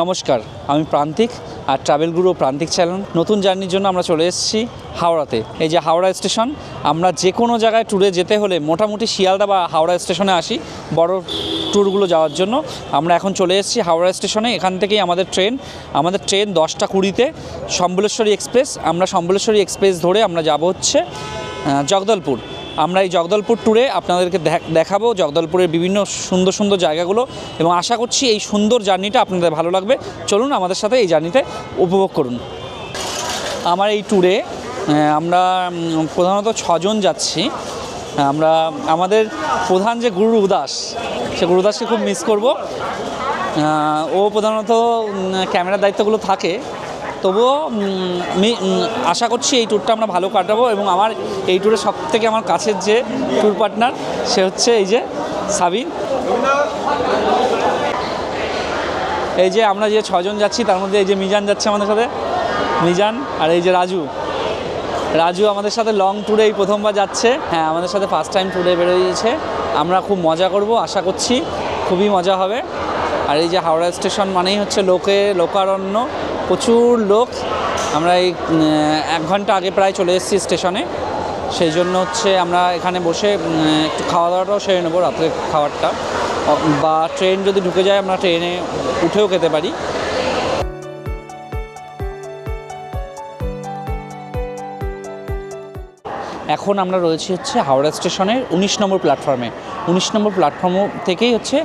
নমস্কার, আমি প্রান্তিক আর ট্রাভেল গুরু প্রান্তিক চ্যানেল। নতুন জার্নির জন্য আমরা চলে এসেছি হাওড়াতে। এই যে হাওড়া স্টেশন, আমরা যে কোনো জায়গায় ট্যুরে যেতে হলে মোটামুটি শিয়ালদা বা হাওড়া স্টেশনে আসি বড় ট্যুরগুলো যাওয়ার জন্য। আমরা এখন চলে এসেছি হাওড়া স্টেশনে, এখান থেকেই আমাদের ট্রেন। আমাদের ট্রেন দশটা কুড়িতে সম্বলেশ্বরী এক্সপ্রেস। আমরা সম্বলেশ্বরী এক্সপ্রেস ধরে আমরা যাব হচ্ছে জগদলপুর। আমরা এই জগদলপুর ট্যুরে আপনাদেরকে দেখ- দেখাবো জগদলপুরের বিভিন্ন সুন্দর সুন্দর জায়গাগুলো এবং আশা করছি এই সুন্দর জার্নিটা আপনাদের ভালো লাগবে। চলুন আমাদের সাথে এই জার্নিতে উপভোগ করুন। আমার এই ট্যুরে আমরা প্রধানত ছজন যাচ্ছি। আমরা, আমাদের প্রধান যে গুরু উদাস সে গুরুদাসকে খুব মিস করব। ও প্রধানত ক্যামেরার দায়িত্বগুলো থাকে। তবুও আশা করছি এই ট্যুরটা আমরা ভালো কাটাবো এবং আমার এই ট্যুরে সব থেকে আমার কাছের যে ট্যুর পার্টনার সে হচ্ছে এই যে সাবিন। এই যে আমরা যে ছজন যাচ্ছি, তার মধ্যে এই যে মিজান যাচ্ছে আমাদের সাথে। মিজান আর এই যে রাজু। রাজু আমাদের সাথে লং ট্যুরে এই প্রথমবার যাচ্ছে। হ্যাঁ আমাদের সাথে ফার্স্ট টাইম ট্যুরে বেরোয়েছে। আমরা খুব মজা করব, আশা করছি। খুবই মজা হবে। আর এই যে হাওড়া স্টেশন মানেই হচ্ছে লোকে, লোকারণ্য। প্রচুর লোক। আমরা এই এক ঘণ্টা আগে প্রায় চলে এসেছি স্টেশনে। সেই জন্য হচ্ছে আমরা এখানে বসে একটু খাওয়া দাওয়াটাও সেরে নেব রাত্রে খাবারটা। বা ট্রেন যদি ঢুকে যায়, আমরা ট্রেনে উঠেও খেতে পারি। এখন আমরা রয়েছি হচ্ছে হাওড়া স্টেশনের উনিশ নম্বর প্ল্যাটফর্মে। উনিশ নম্বর প্ল্যাটফর্ম থেকেই হচ্ছে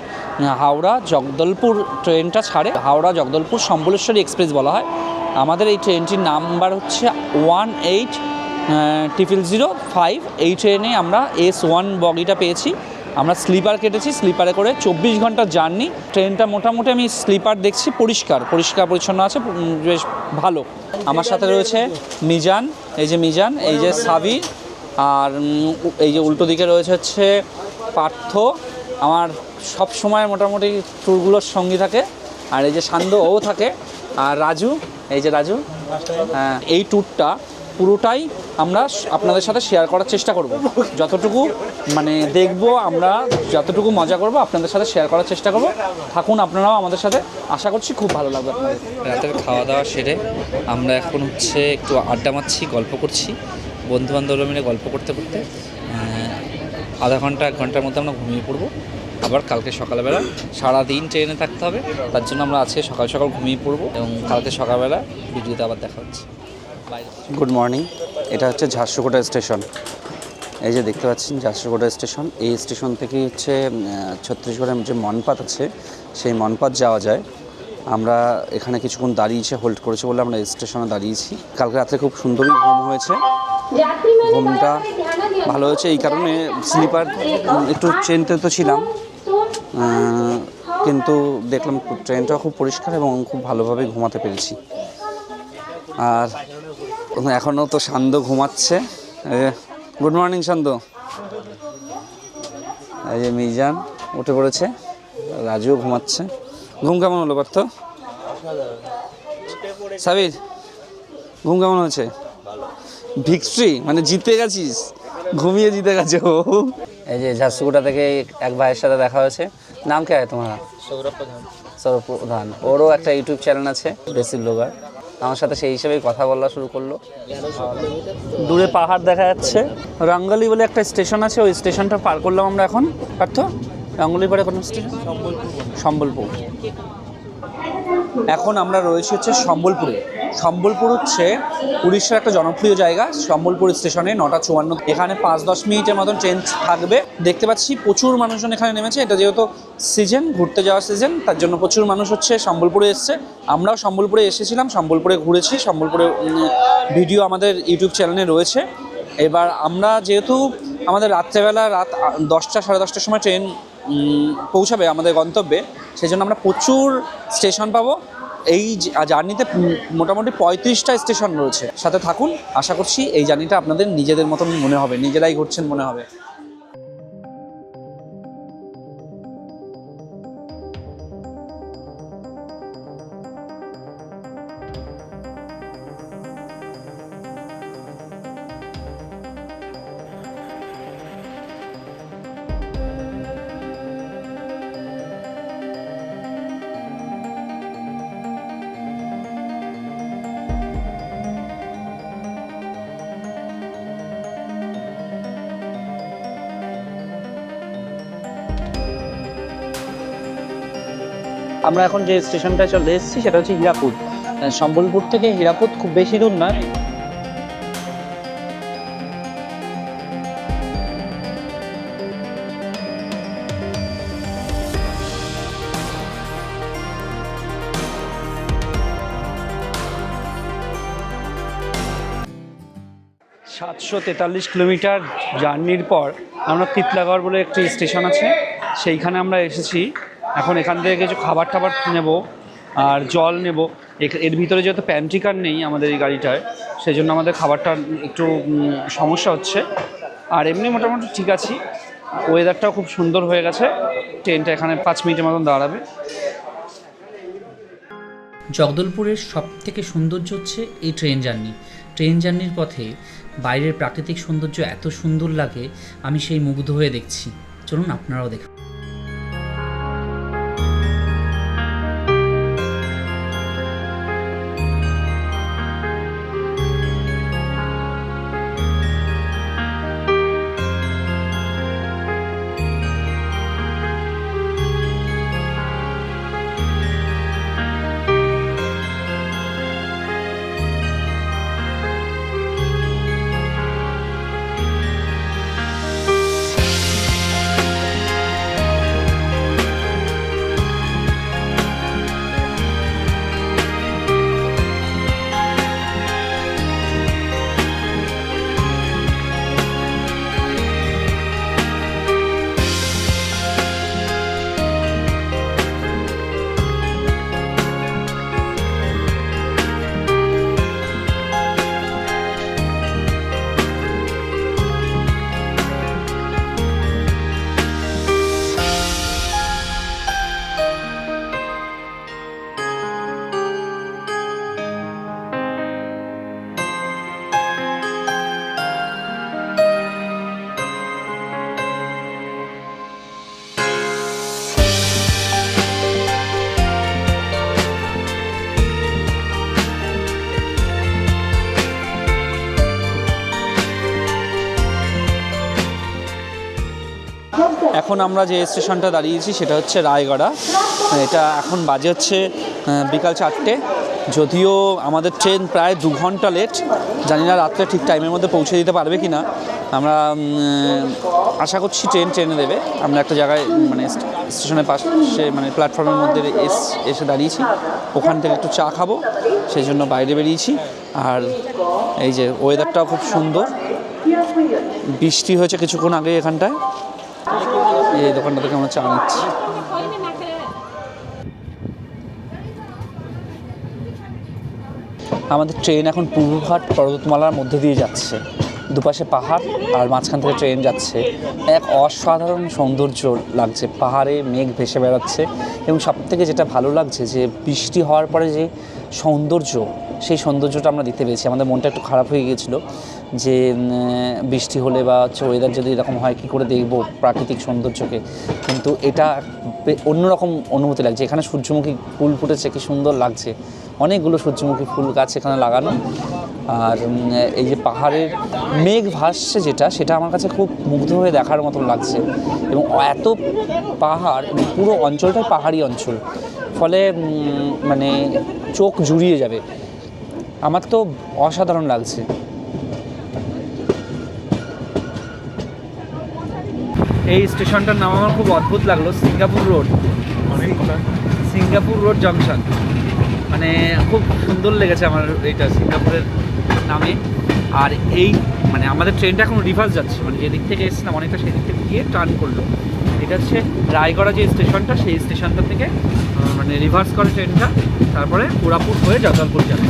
হাওড়া জগদলপুর ট্রেনটা ছাড়ে। হাওড়া জগদলপুর সম্বলেশ্বরী এক্সপ্রেস বলা হয়। আমাদের এই ট্রেনটির নাম্বার হচ্ছে one eight triple zero five. এই ট্রেনে আমরা এস ওয়ান বগিটা পেয়েছি। আমরা স্লিপার কেটেছি, স্লিপারে করে চব্বিশ ঘণ্টার জার্নি। ট্রেনটা মোটামুটি আমি স্লিপার দেখছি, পরিষ্কার। পরিষ্কার, পরিচ্ছন্ন আছে বেশ ভালো। আমার সাথে রয়েছে মিজান, এই যে মিজান, এই যে সাবির। আর এই যে উল্টো দিকে রয়েছে হচ্ছে পার্থ। আমার সব সময় মোটামুটি ট্যুরগুলোর সঙ্গী থাকে। আর এই যে সান্দ, ও থাকে। আর রাজু, এই যে রাজু হ্যাঁ এই ট্যুরটা পুরোটাই আমরা আপনাদের সাথে শেয়ার করার চেষ্টা করব। যতটুকু মানে দেখব আমরা, যতটুকু মজা করব, আপনাদের সাথে শেয়ার করার চেষ্টা করব। থাকুন, আপনারাও আমাদের সাথে। আশা করছি খুব ভালো লাগবে রাতের খাওয়া দাওয়া সেরে আমরা এখন হচ্ছে একটু আড্ডা মারছি, গল্প করছি। বন্ধু বান্ধবরা মিলে গল্প করতে করতে আধা ঘণ্টা, এক ঘণ্টার মধ্যে আমরা ঘুমিয়ে পড়ব। আবার কালকে সকালবেলা সারাদিন ট্রেনে থাকতে হবে, তার জন্য আমরা আজকে সকাল সকাল ঘুমিয়ে পড়ব এবং কালকে সকালবেলা ভিডিওতে আবার দেখা হচ্ছে। গুড মর্নিং এটা হচ্ছে ঝারসুগুড়া স্টেশন। এই যে দেখতে পাচ্ছেন, ঝারসুগুড়া স্টেশন। এই স্টেশন থেকেই হচ্ছে ছত্তিশগড়ের যে মনপাত আছে, সেই মনপাত যাওয়া যায়। আমরা এখানে কিছুক্ষণ দাঁড়িয়েছে হোল্ড করেছে বলে আমরা স্টেশনে দাঁড়িয়েছি। কালকে রাত্রে খুব সুন্দরই ঘুম হয়েছে। ঘুমটা ভালো হয়েছে এই কারণে স্লিপার একটু ট্রেনতে তো ছিলাম। কিন্তু দেখলাম ট্রেনটা খুব পরিষ্কার এবং খুব ভালোভাবে ঘুমাতে পেরেছি। আর এখনও তো সান্দ ঘুমাচ্ছে। গুড মর্নিং সান্দ এই যে মিজান উঠে পড়েছে রাজুও ঘুমাচ্ছে। ঘুম কেমন হলো পার্থ? সাবির ঘুম কেমন হয়েছে? ভিক্টরি? মানে জিতে গেছিস? ঘুমিয়ে জিতে গেছে ও। এই যে ঝারসুগুড়া থেকে এক ভাইয়ের সাথে দেখা হয়েছে। নাম কে হয় তোমার? সৌরভ প্রধান সৌরভ প্রধান ওরও একটা ইউটিউব চ্যানেল আছে বেসিক ব্লগার। আমার সাথে সেই হিসেবেই কথা বলা শুরু করল। দূরে পাহাড় দেখা যাচ্ছে। রাঙ্গালি বলে একটা স্টেশন আছে ওই স্টেশনটা পার করলাম আমরা এখন। পার্থ রাঙ্গুলি পরে কোন স্টেশন? সম্বলপুর। এখন আমরা রয়েছি হচ্ছে সম্বলপুরে। সম্বলপুর হচ্ছে উড়িষ্যার একটা জনপ্রিয় জায়গা, সম্বলপুর স্টেশনে, নটা চুয়ান্ন। এখানে পাঁচ দশ মিনিটের মতন ট্রেন থাকবে। দেখতে পাচ্ছি প্রচুর মানুষজন এখানে নেমেছে। এটা যেহেতু সিজন ঘুরতে যাওয়ার সিজন তার জন্য প্রচুর মানুষ হচ্ছে সম্বলপুরে এসছে। আমরাও সম্বলপুরে এসেছিলাম, সম্বলপুরে ঘুরেছি, সম্বলপুরে ভিডিও আমাদের ইউটিউব চ্যানেলে রয়েছে। এবার আমরা যেহেতু আমাদের রাত্রেবেলা রাত দশটা, সাড়ে দশটার সময় ট্রেন পৌঁছাবে আমাদের গন্তব্যে সেই জন্য আমরা প্রচুর স্টেশন পাবো। এই জার্নিতে মোটামুটি পঁয়ত্রিশটা স্টেশন রয়েছে। সাথে থাকুন, আশা করছি এই জার্নিটা আপনাদের নিজেদের মতন মনে হবে, নিজেরাই ঘুরছেন মনে হবে। আমরা এখন যে স্টেশনটায় চলে এসেছি, সেটা হচ্ছে হীরাকুদ সম্বলপুর থেকে হীরাকুদ খুব বেশি দূর নয়। সাতশো তেতাল্লিশ কিলোমিটার জার্নির পর আমরা তিতলাগড় বলে একটি স্টেশন আছে। সেইখানে আমরা এসেছি। এখন এখান থেকে কিছু খাবার টাবার নেব আর জল নেব। এর ভিতরে যেহেতু প্যান্ট্রি প্যান্ট্রিকার নেই আমাদের এই গাড়িটায় সেই জন্য আমাদের খাবারটা একটু সমস্যা হচ্ছে। আর এমনি মোটামুটি ঠিক আছি। ওয়েদারটাও খুব সুন্দর হয়ে গেছে। ট্রেনটা এখানে পাঁচ মিনিটের মতন দাঁড়াবে। জগদলপুরের সব থেকে সৌন্দর্য হচ্ছে এই ট্রেন জার্নি ট্রেন জার্নির পথে বাইরের প্রাকৃতিক সৌন্দর্য এত সুন্দর লাগে, আমি সেই মুগ্ধ হয়ে দেখছি। চলুন আপনারাও দেখুন এখন আমরা যে স্টেশনটা দাঁড়িয়েছি সেটা হচ্ছে রায়গড়া। এটা এখন বাজে হচ্ছে বিকাল চারটে। যদিও আমাদের ট্রেন প্রায় দু ঘণ্টা লেট জানি না রাত্রে ঠিক টাইমের মধ্যে পৌঁছে দিতে পারবে কি না আমরা আশা করছি ট্রেন ট্রেনে দেবে। আমরা একটা জায়গায় মানে স্টে- স্টেশনের পাশে মানে প্ল্যাটফর্মের মধ্যে এস- এসে দাঁড়িয়েছি। ওখান থেকে একটু চা খাব, সেই জন্য বাইরে বেরিয়েছি। আর এই যে ওয়েদারটাও খুব সুন্দর। বৃষ্টি হয়েছে কিছুক্ষণ আগে এখানটায়। এই দোকানটা থেকে আমরা চা নিচ্ছি। আমাদের ট্রেন এখন পূর্বঘাট পর্বতমালার মধ্যে দিয়ে যাচ্ছে। দুপাশে পাহাড় আর মাঝখান থেকে ট্রেন যাচ্ছে। এক অসাধারণ সৌন্দর্য লাগছে। পাহাড়ে মেঘ ভেসে বেড়াচ্ছে এবং সব থেকে যেটা ভালো লাগছে যে বৃষ্টি হওয়ার পরে যে সৌন্দর্য, সেই সৌন্দর্যটা আমরা দেখতে পেয়েছি। আমাদের মনটা একটু খারাপ হয়ে গিয়েছিল। যে বৃষ্টি হলে বা হচ্ছে ওয়েদার যদি এরকম হয়, কী করে দেখব প্রাকৃতিক সৌন্দর্যকে? কিন্তু এটা অন্যরকম অনুভূতি লাগছে। এখানে সূর্যমুখী ফুল ফুটেছে, কি সুন্দর লাগছে। অনেকগুলো সূর্যমুখী ফুল গাছ এখানে লাগানো। আর এই যে পাহাড়ের মেঘ ভাসছে যেটা, সেটা আমার কাছে খুব মুগ্ধ হয়ে দেখার মতো লাগছে। এবং এত পাহাড় পুরো অঞ্চলটাই পাহাড়ি অঞ্চল। ফলে মানে চোখ জুড়িয়ে যাবে। আমার তো অসাধারণ লাগছে। এই স্টেশনটার নাম আমার খুব অদ্ভুত লাগল Singapore road. Singapore road junction. মানে খুব সুন্দর লেগেছে আমার এইটা সিঙ্গাপুরের নামে। আর এই মানে আমাদের ট্রেনটা এখন রিভার্স যাচ্ছে মানে যেদিক থেকে এসেছিলাম অনেকটা সেদিক থেকে গিয়ে টার্ন করল। এটা হচ্ছে রায়গড়া যে স্টেশনটা সেই স্টেশনটা থেকে মানে রিভার্স করে ট্রেনটা তারপরে কোরাপুর হয়ে জগদলপুর যাবে।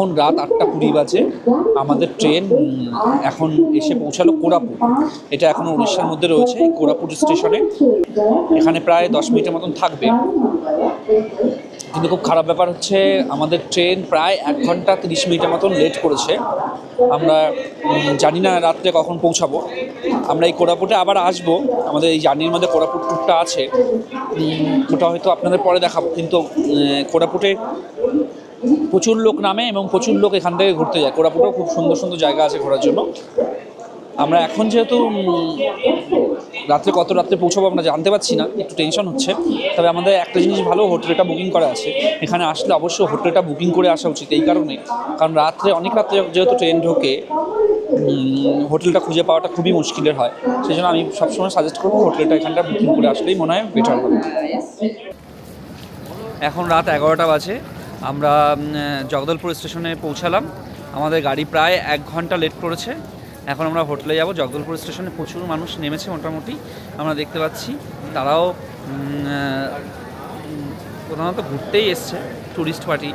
এখন রাত আটটা কুড়ি বাজে। আমাদের ট্রেন এখন এসে পৌঁছালো কোরাপুর এটা এখন উড়িষ্যার মধ্যে রয়েছে, এই কোরাপুট স্টেশনে। এখানে প্রায় দশ মিনিটের মতন থাকবে। কিন্তু খুব খারাপ ব্যাপার হচ্ছে, আমাদের ট্রেন প্রায় এক ঘণ্টা তিরিশ মিনিটের মতন লেট করেছে। আমরা জানি না রাত্রে কখন পৌঁছাবো। আমরা এই কোরাপুটে আবার আসব। আমাদের এই জার্নির মধ্যে কোরাপুট ট্যুরটা আছে। ওটা হয়তো আপনাদের পরে দেখাবো। কিন্তু কোরাপুটে প্রচুর লোক নামে এবং প্রচুর লোক এখান থেকে ঘুরতে যায়। কোরাপুটেও খুব সুন্দর সুন্দর জায়গা আছে ঘোরার জন্য। আমরা এখন যেহেতু রাত্রে কত রাত্রে পৌঁছাবো আমরা জানতে পারছি না, একটু টেনশন হচ্ছে। তবে আমাদের একটা জিনিস ভালো হোটেলটা বুকিং করা আছে। এখানে আসলে অবশ্যই হোটেলটা বুকিং করে আসা উচিত এই কারণে। কারণ রাত্রে, অনেক রাত্রে যেহেতু ট্রেন ঢোকে হোটেলটা খুঁজে পাওয়াটা খুবই মুশকিলের হয়। সেই জন্য আমি সবসময় সাজেস্ট করব হোটেলটা এখানটা বুকিং করে আসলেই মনে হয় বেটার হবে। এখন রাত এগারোটা বাজে। আমরা জগদলপুর স্টেশনে পৌঁছালাম। আমাদের গাড়ি প্রায় এক ঘণ্টা লেট করেছে। এখন আমরা হোটেলে যাব। জগদলপুর স্টেশনে প্রচুর মানুষ নেমেছে মোটামুটি। আমরা দেখতে পাচ্ছি তারাও প্রধানত ঘুরতেই এসছে ট্যুরিস্ট পার্টি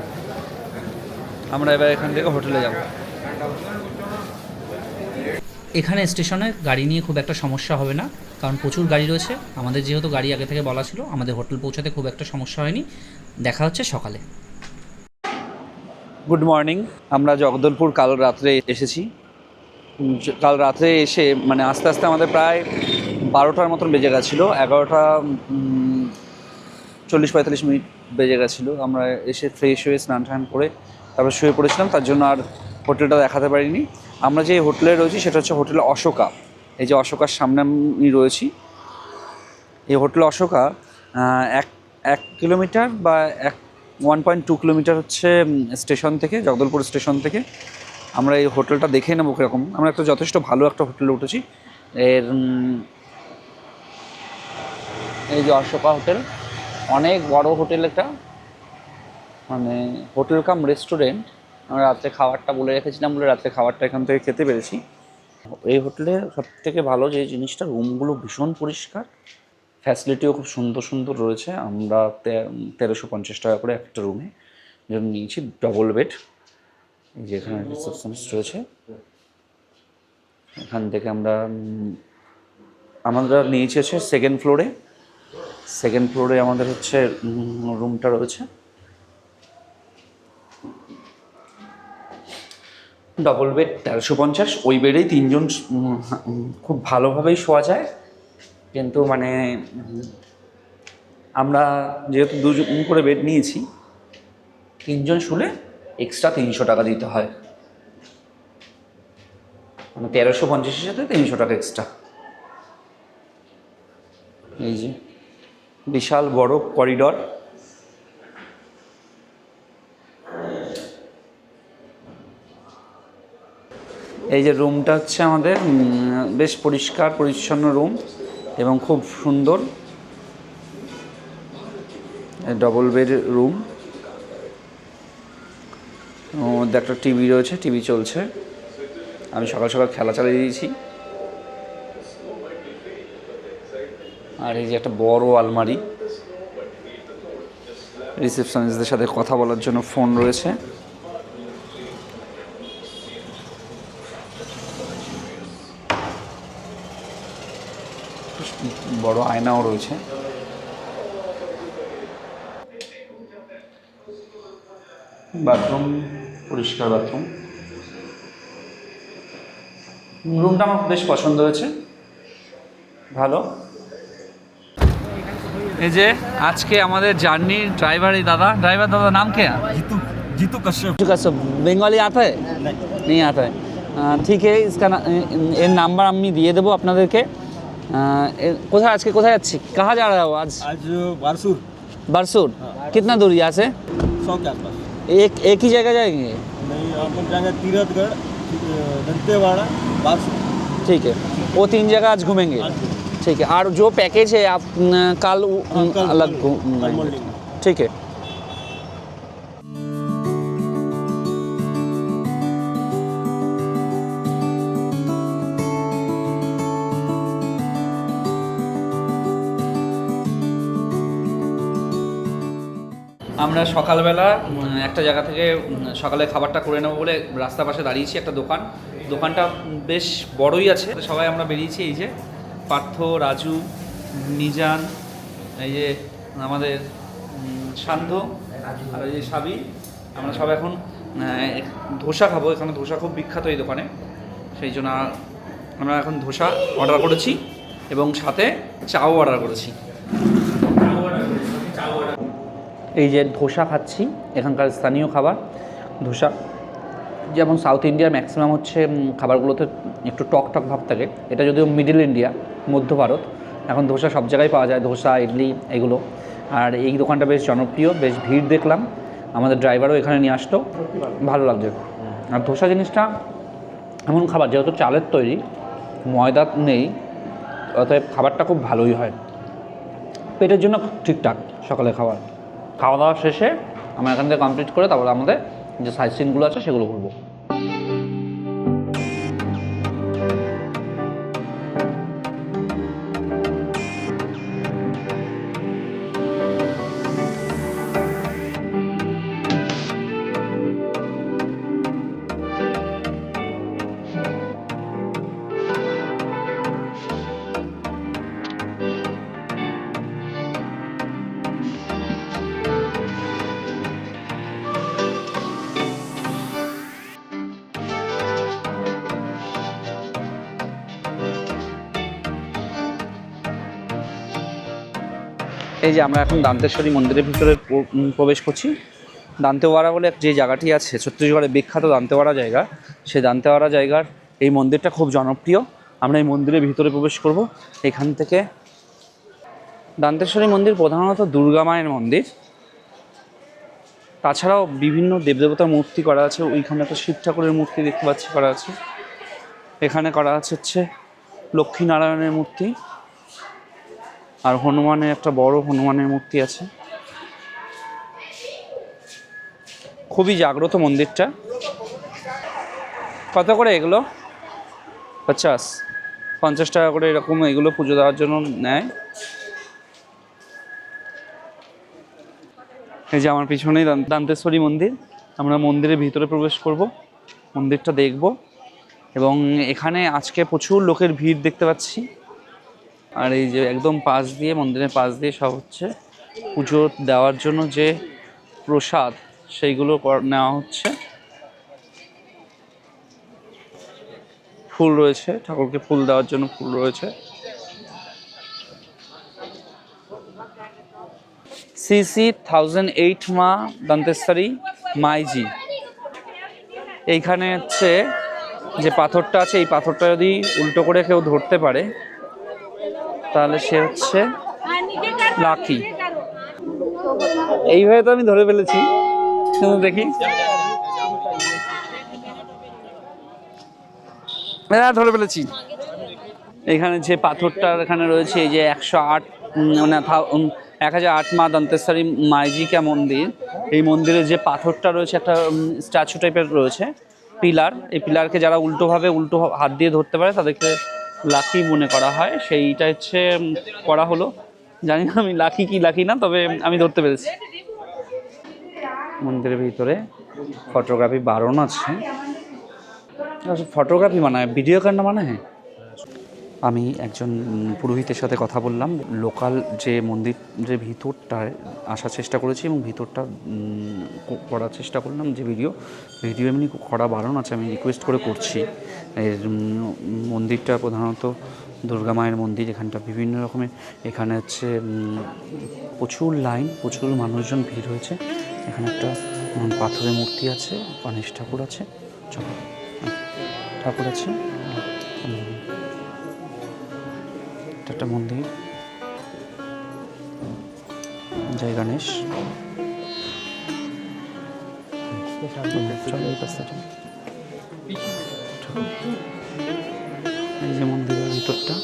আমরা এবার এখান থেকে হোটেলে যাব। এখানে স্টেশনে গাড়ি নিয়ে খুব একটা সমস্যা হবে না, কারণ প্রচুর গাড়ি রয়েছে। আমাদের যেহেতু গাড়ি আগে থেকে বলা ছিল, আমাদের হোটেল পৌঁছাতে খুব একটা সমস্যা হয়নি। দেখা হচ্ছে সকালে। গুড মর্নিং আমরা জগদলপুর কাল রাত্রে এসেছি। কাল রাত্রে এসে মানে আস্তে আস্তে আমাদের প্রায় বারোটার মতন বেজে গেছিল। এগারোটা চল্লিশ পঁয়তাল্লিশ মিনিট বেজে গেছিল। আমরা এসে ফ্রেশ হয়ে স্নান টান করে তারপর শুয়ে পড়েছিলাম। তার জন্য আর হোটেলটা দেখাতে পারিনি। আমরা যে হোটেলে রয়েছি সেটা হচ্ছে হোটেল অশোকা। এই যে অশোকার সামনে আমি রয়েছি। এই হোটেল অশোকা এক এক কিলোমিটার বা এক ওয়ান পয়েন্ট টু কিলোমিটার হচ্ছে স্টেশন থেকে, জগদলপুর স্টেশন থেকে। আমরা এই হোটেলটা দেখে নেব কীরকম। আমরা একটা যথেষ্ট ভালো একটা হোটেলে উঠেছি। এর এই যে অশোকা হোটেল, অনেক বড় হোটেল একটা মানে হোটেল কাম রেস্টুরেন্ট আমরা রাত্রে খাবারটা বলে রেখেছিলাম বলে রাত্রে খাবারটা এখান থেকে খেতে পেরেছি। এই হোটেলে সব থেকে ভালো যে জিনিসটা রুমগুলো ভীষণ পরিষ্কার। ফ্যাসিলিটিও খুব সুন্দর সুন্দর রয়েছে। আমরা তেরোশো পঞ্চাশ টাকা করে একটা রুমে যেটা নিয়েছি ডবল বেড যেখানে রিসেপশনিস্ট রয়েছে। এখান থেকে আমরা আমরা নিয়েছি হচ্ছে সেকেন্ড ফ্লোরে সেকেন্ড ফ্লোরে আমাদের হচ্ছে রুমটা রয়েছে। ডবল বেড তেরোশো পঞ্চাশ, ওই বেডেই তিনজন খুব ভালোভাবেই শোয়া যায়। কিন্তু মানে আমরা যেহেতু দুজন করে বেড নিয়েছি, তিনজন শুলে এক্সট্রা তিনশো টাকা দিতে হয়। মানে তেরোশো পঞ্চাশের সাথে তিনশো টাকা এক্সট্রা এই যে, বিশাল বড় করিডর এই যে রুমটা হচ্ছে আমাদের বেশ পরিষ্কার, পরিচ্ছন্ন রুম এবং খুব সুন্দর ডবল বেড রুম মধ্যে একটা টিভি রয়েছে টিভি চলছে। আমি সকাল সকাল খেলা চালিয়ে দিয়েছি। আর এই যে একটা বড় আলমারি। রিসেপশনিস্টদের সাথে কথা বলার জন্য ফোন রয়েছে। বড় আয়নাও রয়েছে বাথরুম পরিষ্কার বাথরুম রুমটা আমার বেশ পছন্দ হয়েছে ভালো এই যে আজকে আমাদের জার্নির ড্রাইভার এই দাদা ড্রাইভার দাদা নাম কে जीतू जीतू कश्यप ठीक है सब বেঙ্গলি आता है नहीं आता है আহ, ঠিক है इसका ना- এর নাম্বার আমি দিয়ে দেবো আপনাদেরকে আহ, এ- কোথায় আজকে কোথায় যাচ্ছি কাহা যা रहा हो आज आज बारसूर बरसूर कितना दूर यहाँ से सौ के आसपास एक एक ही जगह जाएंगे नहीं अपन जाएंगे तीरथगढ़ दंतेवाड़ा बारसूर ठीक है वो तीन जगह आज घूमेंगे आज ठीक है और जो पैकेज है आप न, कल उ- हाँ, कल- अलग कल- घूमेंगे। कल morning में। ठीक है আমরা সকালবেলা একটা জায়গা থেকে সকালে খাবারটা করে নেব বলে রাস্তার পাশে দাঁড়িয়েছি একটা দোকান। দোকানটা বেশ বড়ই আছে। সবাই আমরা বেরিয়েছি, এই যে পার্থ, রাজু, নিজান, এই যে আমাদের সান্ধ্য আর এই যে সাবি, আমরা সব এখন ধোসা খাব। এখানে ধোসা খুব বিখ্যাত এই দোকানে। সেই জন্য আমরা এখন ধোসা অর্ডার করেছি এবং সাথে চাও অর্ডার করেছি। এই যে ধোসা খাচ্ছি, এখানকার স্থানীয় খাবার, ধোসা। যেমন সাউথ ইন্ডিয়ার ম্যাক্সিমাম হচ্ছে খাবারগুলোতে একটু টক টক ভাব থাকে। এটা যদিও মিডিল ইন্ডিয়া, মধ্য ভারত, এখন ধোসা সব জায়গায় পাওয়া যায়, ধোসা, ইডলি, এগুলো। আর এই দোকানটা বেশ জনপ্রিয়, বেশ ভিড় দেখলাম। আমাদের ড্রাইভারও এখানে নিয়ে আসতো ভালো লাগছে। আর ধোসা জিনিসটা এমন খাবার, যেহেতু চালের তৈরি, ময়দা নেই, অতএব খাবারটা খুব ভালোই হয়। পেটের জন্য ঠিকঠাক সকালে খাবার। খাওয়া দাওয়া শেষে আমরা এখান থেকে কমপ্লিট করে তারপরে আমাদের যে সাইড সিনগুলো আছে সেগুলো ঘুরবো এই যে আমরা এখন দান্তেশ্বরী মন্দিরের ভিতরে প্রবেশ করছি। দান্তেওয়াড়া বলে যে জায়গাটি আছে, ছত্তিশগড়ের বিখ্যাত দান্তেওয়াড়া জায়গা। সেই দান্তেওয়াড়া জায়গার এই মন্দিরটা খুব জনপ্রিয়। আমরা এই মন্দিরের ভিতরে প্রবেশ করব। এখান থেকে দান্তেশ্বরী মন্দির প্রধানত দুর্গা মায়ের মন্দির। তাছাড়াও বিভিন্ন দেবদেবতার মূর্তি করা আছে। ওইখানে একটা শিব ঠাকুরের মূর্তি দেখতে পাচ্ছি করা আছে। এখানে করা আছে হচ্ছে লক্ষ্মীনারায়ণের মূর্তি। আর হনুমানের একটা বড় হনুমানের মূর্তি আছে। খুবই জাগ্রত মন্দিরটা। কত করে এগুলো? পঞ্চাশ পঞ্চাশ টাকা করে এরকম এগুলো পুজো দেওয়ার জন্য নেয়। এই যে আমার পিছনেই দান- দান্তেশ্বরী মন্দির। আমরা মন্দিরের ভিতরে প্রবেশ করব, মন্দিরটা দেখব এবং এখানে আজকে প্রচুর লোকের ভিড় দেখতে পাচ্ছি। আর এই যে একদম পাশ দিয়ে, মন্দিরের পাশ দিয়ে সব হচ্ছে পুজো দেওয়ার জন্য যে প্রসাদ, সেইগুলো নেওয়া হচ্ছে। ফুল রয়েছে, ঠাকুরকে ফুল দেওয়ার জন্য ফুল রয়েছে। সিসি থাউজেন্ড এইট মা দন্তেশ্বরী, মাইজি। এইখানে হচ্ছে যে পাথরটা আছে, এই পাথরটা যদি উল্টো করে কেউ ধরতে পারে তাহলে সে হচ্ছে লাকি। এইভাবে তো আমি ধরে ফেলেছি। দেখি। হ্যাঁ ধরে ফেলেছি। এখানে যে পাথরটার এখানে রয়েছে, এই যে একশো আট মানে এক হাজার আট মা দন্তেশ্বরী মাইজিকা মন্দির। এই মন্দিরে যে পাথরটা রয়েছে, একটা স্ট্যাচু টাইপের রয়েছে, পিলার। এই পিলারকে যারা উল্টোভাবে উল্টো হাত দিয়ে ধরতে পারে, তাদেরকে লাকি মনে করা হয়। সেইটা হচ্ছে করা হলো। জানি না আমি লাকি কি লাকি না, তবে আমি ধরতে পেরেছি। মন্দিরের ভিতরে ফটোগ্রাফি বারণ আছে। ফটোগ্রাফি মানায় ভিডিও কার না মানায় আমি একজন পুরোহিতের সাথে কথা বললাম। লোকাল যে মন্দির যে ভিতরটায় আসার চেষ্টা করেছি এবং ভিতরটা করার চেষ্টা করলাম যে ভিডিও ভিডিও এমনি করা বারণ আছে, আমি রিকোয়েস্ট করে করছি। এর মন্দিরটা প্রধানত দুর্গা মায়ের মন্দির, এখানটা বিভিন্ন রকমের, এখানে হচ্ছে প্রচুর লাইন, প্রচুর মানুষজন ভিড় হয়েছে। এখানে একটা পাথরের মূর্তি আছে, গণেশ ঠাকুর আছে। ঠাকুর আছে। একটা মন্দির। জয় গণেশ। এই যে মন্দিরের ভিতরটা।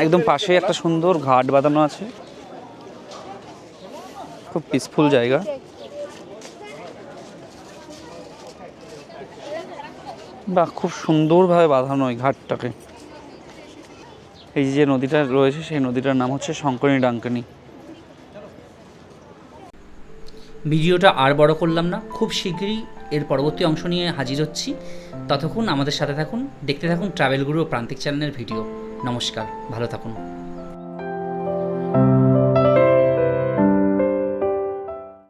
একদম পাশে একটা সুন্দর ঘাট বাঁধানো আছে। খুব পিসফুল জায়গা। বাহ, খুব সুন্দরভাবে বাঁধানো এই ঘাটটাকে। এই যে নদীটা রয়েছে, সেই নদীটার নাম হচ্ছে শঙ্করী ডাঙ্কানি। ভিডিওটা আর বড় করলাম না, খুব শীঘ্রই এর পরবর্তী অংশ নিয়ে হাজির হচ্ছি। ততক্ষণ আমাদের সাথে থাকুন, দেখতে থাকুন ট্রাভেল গুরু ও প্রান্তিক চ্যানেলের ভিডিও। নমস্কার ভালো থাকুন।